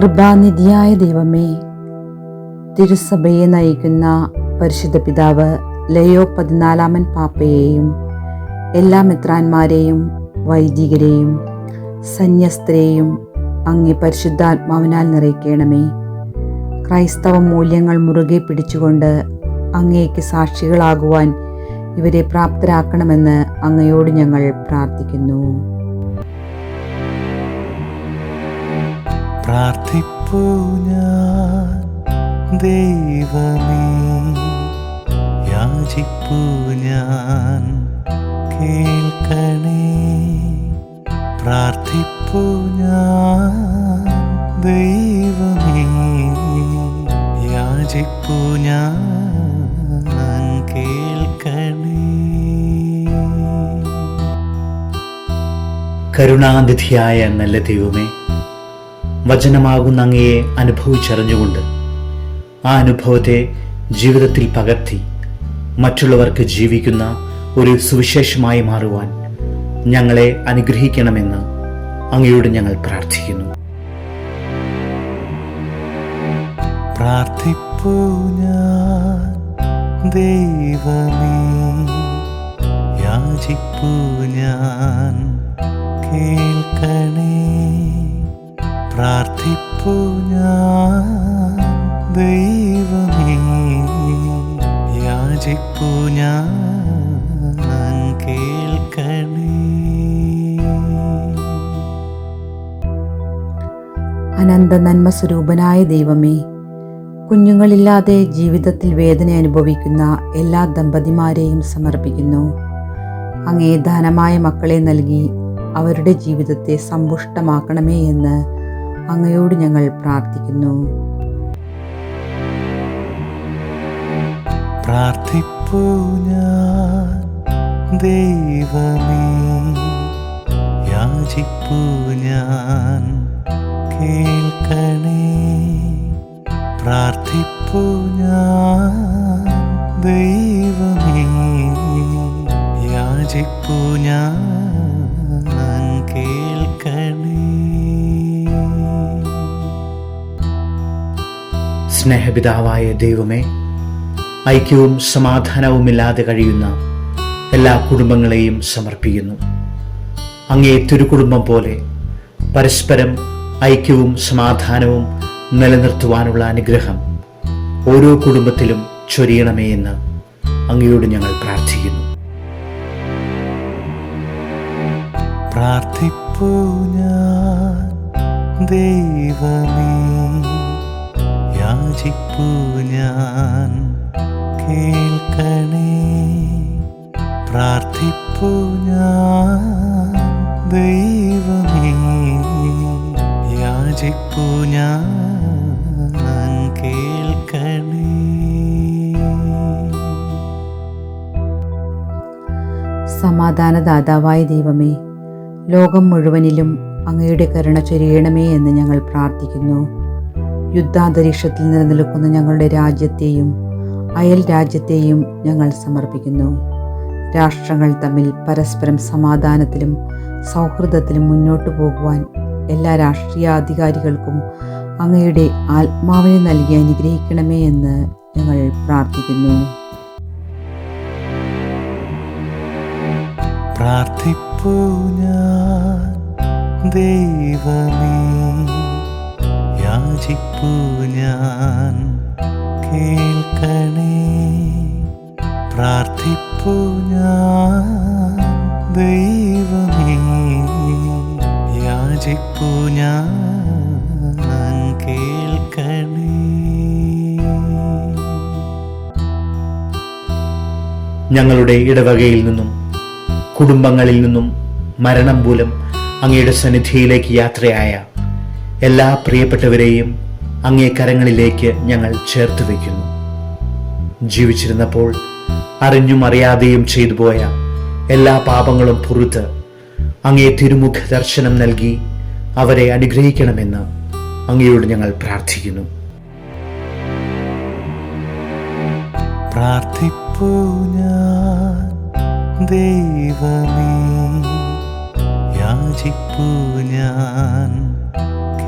കൃപാനിധിയായ ദൈവമേ തിരുസഭയെ നയിക്കുന്ന പരിശുദ്ധ പിതാവ് ലയോ പതിനാലാമൻ പാപ്പയെയും എല്ലാ മിത്രാന്മാരെയും വൈദികരെയും സന്യസ്തരെയും അങ്ങേ പരിശുദ്ധാത്മാവിനാൽ നിറയ്ക്കണമേ. ക്രൈസ്തവ മൂല്യങ്ങൾ മുറുകെ പിടിച്ചുകൊണ്ട് അങ്ങേക്ക് സാക്ഷികളാകുവാൻ ഇവരെ പ്രാപ്തരാക്കണമെന്ന് അങ്ങയോട് ഞങ്ങൾ പ്രാർത്ഥിക്കുന്നു. പ്രാർത്ഥിപ്പൂ ഞാൻ. ദൈവമേ യാചിപ്പൂ ഞാൻ. കേൾക്കണേ പ്രാർത്ഥിപ്പൂ ഞാൻ. ദൈവമേ യാചിപ്പൂ ഞാൻ. നല്ല ദൈവമേ വചനമാകുന്ന അങ്ങയെ അനുഭവിച്ചറിഞ്ഞുകൊണ്ട് ആ അനുഭവത്തെ ജീവിതത്തിൽ പകർത്തി മറ്റുള്ളവർക്ക് ജീവിക്കുന്ന ഒരു സുവിശേഷമായി മാറുവാൻ ഞങ്ങളെ അനുഗ്രഹിക്കണമെന്ന് അങ്ങയോട് ഞങ്ങൾ പ്രാർത്ഥിക്കുന്നു. പ്രാർത്ഥിപ്പൂ ദൈവമേ ഞാൻ കേൾക്കണേ പ്രാർത്ഥിപ്പൂ ഞാൻ ദൈവമേ. യാചിപ്പു ഞാൻ കേൾക്കണേ. അനന്ത നന്മ സ്വരൂപനായ ദൈവമേ കുഞ്ഞുങ്ങളില്ലാതെ ജീവിതത്തിൽ വേദന അനുഭവിക്കുന്ന എല്ലാ ദമ്പതിമാരെയും സമർപ്പിക്കുന്നു. അങ്ങേ ദാനമായ മക്കളെ നൽകി അവരുടെ ജീവിതത്തെ സമ്പുഷ്ടമാക്കണമേ എന്ന് അങ്ങയോട് ഞങ്ങൾ പ്രാർത്ഥിക്കുന്നു. ദൈവമേ. യാചിപ്പൂ ഞാൻ കേൾക്കണേ. പ്രാർത്ഥിപ്പൂ ഞാൻ സ്നേഹപിതാവായ ദൈവമേ ഐക്യവും സമാധാനവുമില്ലാതെ കഴിയുന്ന എല്ലാ കുടുംബങ്ങളെയും സമർപ്പിക്കുന്നു. അങ്ങേ തിരുകുടുംബം പോലെ പരസ്പരം ഐക്യവും സമാധാനവും നിലനിർത്തുവാനുള്ള അനുഗ്രഹം ഓരോ കുടുംബത്തിലും ചൊരിയണമേ എന്ന് അങ്ങയോട് ഞങ്ങൾ പ്രാർത്ഥിക്കുന്നു. പ്രാർത്ഥിപ്പൂ ഞാൻ ദൈവമേ. യാചിപ്പൂ ഞാൻ. കേൾക്കണേ. പ്രാർത്ഥിപ്പു ഞാൻ. ദൈവമേ യാചിപ്പു ഞാൻ കേൾക്കണേ. സമാധാനദാതാവായ ദൈവമേ ലോകം മുഴുവനിലും അങ്ങയുടെ കരുണ ചൊരിയണമേ എന്ന് ഞങ്ങൾ പ്രാർത്ഥിക്കുന്നു. യുദ്ധാന്തരീക്ഷത്തിൽ നിലനിൽക്കുന്ന ഞങ്ങളുടെ രാജ്യത്തെയും അയൽ രാജ്യത്തെയും ഞങ്ങൾ സമർപ്പിക്കുന്നു. രാഷ്ട്രങ്ങൾ തമ്മിൽ പരസ്പരം സമാധാനത്തിലും സൗഹൃദത്തിലും മുന്നോട്ടു പോകുവാൻ എല്ലാ രാഷ്ട്രീയ അധികാരികൾക്കും അങ്ങയുടെ ആത്മാവിനെ നൽകി അനുഗ്രഹിക്കണമേ എന്ന് ഞങ്ങൾ പ്രാർത്ഥിക്കുന്നു. പ്രാർത്ഥിപ്പൂ ഞാൻ ദൈവമേ. യാചിപ്പൂ ഞാൻ. കേൾക്കണേ പ്രാർത്ഥിപ്പൂ ഞാൻ. ദൈവമേ യാചിപ്പൂ ഞാൻ. ഞങ്ങളുടെ ഇടവകയിൽ നിന്നും കുടുംബങ്ങളിൽ നിന്നും മരണം മൂലം അങ്ങയുടെ സന്നിധിയിലേക്ക് യാത്രയായ എല്ലാ പ്രിയപ്പെട്ടവരെയും അങ്ങേ കരങ്ങളിലേക്ക് ഞങ്ങൾ ചേർത്ത് വയ്ക്കുന്നു. ജീവിച്ചിരുന്നപ്പോൾ അറിഞ്ഞും അറിയാതെയും ചെയ്തു പോയ എല്ലാ പാപങ്ങളും പുറത്ത് അങ്ങേ തിരുമുഖ ദർശനം നൽകി അവരെ അനുഗ്രഹിക്കണമെന്ന് അങ്ങയോട് ഞങ്ങൾ പ്രാർത്ഥിക്കുന്നു. ദൈവമേ യാചിപ്പൂ ഞാൻ